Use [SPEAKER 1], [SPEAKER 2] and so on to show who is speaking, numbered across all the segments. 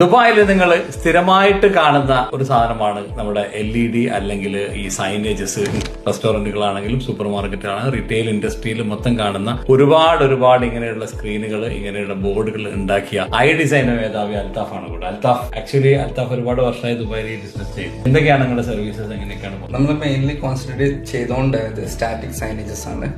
[SPEAKER 1] ദുബായിൽ നിങ്ങൾ സ്ഥിരമായിട്ട് കാണുന്ന ഒരു സാധനമാണ് നമ്മുടെ എൽ ഇ ഡി അല്ലെങ്കിൽ ഈ സൈനേജസ് റെസ്റ്റോറന്റുകളാണെങ്കിലും സൂപ്പർ മാർക്കറ്റാണ് റീറ്റെയിൽ ഇൻഡസ്ട്രിയിൽ മൊത്തം കാണുന്ന ഒരുപാട് ഒരുപാട് ഇങ്ങനെയുള്ള സ്ക്രീനുകൾ ഇങ്ങനെയുള്ള ബോർഡുകൾ ഉണ്ടാക്കിയ ഐ ഡിസൈൻ മേധാവി അൽത്താഫ് ആണ് കൂടെ അൽത്താഫ് ആക്ച്വലി അൽത്താഫ് ഒരുപാട് വർഷമായി ദുബായിൽ ബിസിനസ് ചെയ്തു. എന്തൊക്കെയാണ് നിങ്ങളുടെ സർവീസസ് എങ്ങനെയൊക്കെയാണ്
[SPEAKER 2] നമ്മൾ മെയിൻലി കോൺസെൻട്രേറ്റ് ചെയ്തുകൊണ്ട് സ്റ്റാറ്റിക് സൈനേജസ് ആണ്.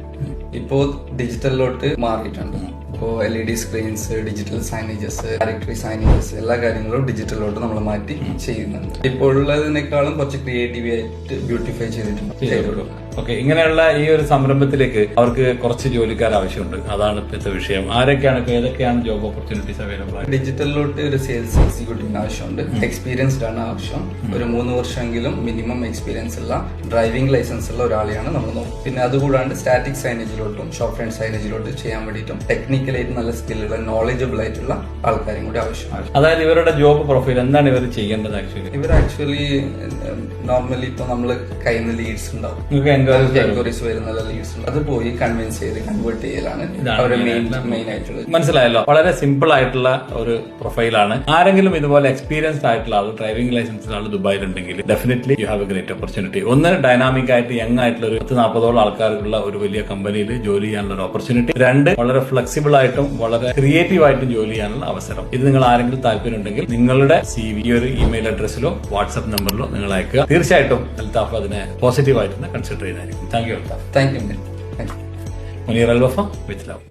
[SPEAKER 2] ഇപ്പോൾ ഡിജിറ്റലിലോട്ട് മാറിയിട്ടുണ്ട്. ഇപ്പോ L E D screens digital signages directory signages എല്ലാ കാര്യങ്ങളും ഡിജിറ്റലിലോട്ട് നമ്മൾ മാറ്റി ചെയ്യുന്നുണ്ട്. ഇപ്പോൾ ഉള്ളതിനേക്കാളും കുറച്ച് ക്രിയേറ്റീവ് ആയിട്ട് ബ്യൂട്ടിഫൈ ചെയ്തിട്ടുണ്ട് ചെയ്തിട്ടുള്ളൂ
[SPEAKER 1] ഓക്കെ ഇങ്ങനെയുള്ള ഈ ഒരു സംരംഭത്തിലേക്ക് അവർക്ക് കുറച്ച് ജോലിക്കാർ ആവശ്യമുണ്ട്. അതാണ് ഇപ്പോഴത്തെ വിഷയം. ആരൊക്കെയാണ് ഇപ്പൊ ഏതൊക്കെയാണ് ജോബ് ഓപ്പർച്യൂണിറ്റീസ് അവൈലബിൾ ആണ്
[SPEAKER 2] ഡിജിറ്റലിലോട്ട് ഒരു സെയിൽസ് എക്സിക്യൂട്ടീവിന് ആവശ്യമുണ്ട്. എക്സ്പീരിയൻസ്ഡ് ആണ് ആവശ്യം. ഒരു മൂന്ന് വർഷമെങ്കിലും മിനിമം എക്സ്പീരിയൻസ് ഉള്ള ഡ്രൈവിംഗ് ലൈസൻസ് ഉള്ള ഒരാളെയാണ് നമ്മൾ നോക്കും പിന്നെ അതുകൂടാണ്ട് സ്റ്റാറ്റിക് സൈനേജിലോട്ടും ഷോപ്പ് ഫ്രണ്ട് സൈനേജിലോട്ടും ചെയ്യാൻ വേണ്ടിയിട്ടും ടെക്നിക്കലായിട്ട് നല്ല സ്കില്ലുള്ള നോളജബിൾ ആയിട്ടുള്ള ആൾക്കാരും കൂടി ആവശ്യമാണ്.
[SPEAKER 1] അതായത് ഇവരുടെ ജോബ് പ്രൊഫൈൽ എന്താണ് ഇവർ ചെയ്യേണ്ടത് ആക്ച്വലി
[SPEAKER 2] ഇവർ ആക്ച്വലി നോർമലി ഇപ്പൊ നമ്മൾ കയ്യിൽ നിന്ന് ലീഡ്സ് ഉണ്ടാവും.
[SPEAKER 1] നിങ്ങൾക്ക് എൻക്വയറി
[SPEAKER 2] എൻക്വയറീസ് യൂസ് ലീഡ്സ് അത് പോയി കൺവിൻസ് ചെയ്ത് കൺവേർട്ട് ചെയ്യലാണ്. അവരുടെ മെയിൻ മെയിൻ ആയിട്ടുള്ളത്.
[SPEAKER 1] മനസ്സിലായല്ലോ? വളരെ സിമ്പിൾ ആയിട്ടുള്ള ഒരു പ്രൊഫൈലാണ് ആരെങ്കിലും ഇതുപോലെ എക്സ്പീരിയൻസ്ഡ് ആയിട്ടുള്ള ആൾ ഡ്രൈവിംഗ് ലൈസൻസ് ആൾ ദുബായിൽ ഉണ്ടെങ്കിൽ definitely you have a great opportunity ഒന്ന് ഡൈനാമിക് ആയിട്ട് യങ് ആയിട്ടുള്ള ഒരു പത്ത് നാൽപ്പതോളം ആൾക്കാർക്കുള്ള ഒരു വലിയ കമ്പനിയിൽ ജോലി ചെയ്യാനുള്ള ഒരു ഓപ്പർച്യൂണിറ്റി രണ്ട് വളരെ ഫ്ലെക്സിബിൾ ആയിട്ടും വളരെ ക്രിയേറ്റീവ് ആയിട്ടും ജോലി ചെയ്യാനുള്ള അവസരം. ഇത് നിങ്ങൾ ആരെങ്കിലും താല്പര്യം ഉണ്ടെങ്കിൽ നിങ്ങളുടെ സി വി ഒരു ഇമെയിൽ അഡ്രസ്സിലോ വാട്സ്ആപ്പ് നമ്പറിലോ നിങ്ങൾ അയക്കുക. തീർച്ചയായിട്ടും അൽത്താഫ് അതിനെ പോസിറ്റീവ് ആയിട്ട് കൺസിഡർ ചെയ്യുന്നതായിരിക്കും thank you Althaf
[SPEAKER 2] thank you thank you
[SPEAKER 1] Muneer Al Wafa with love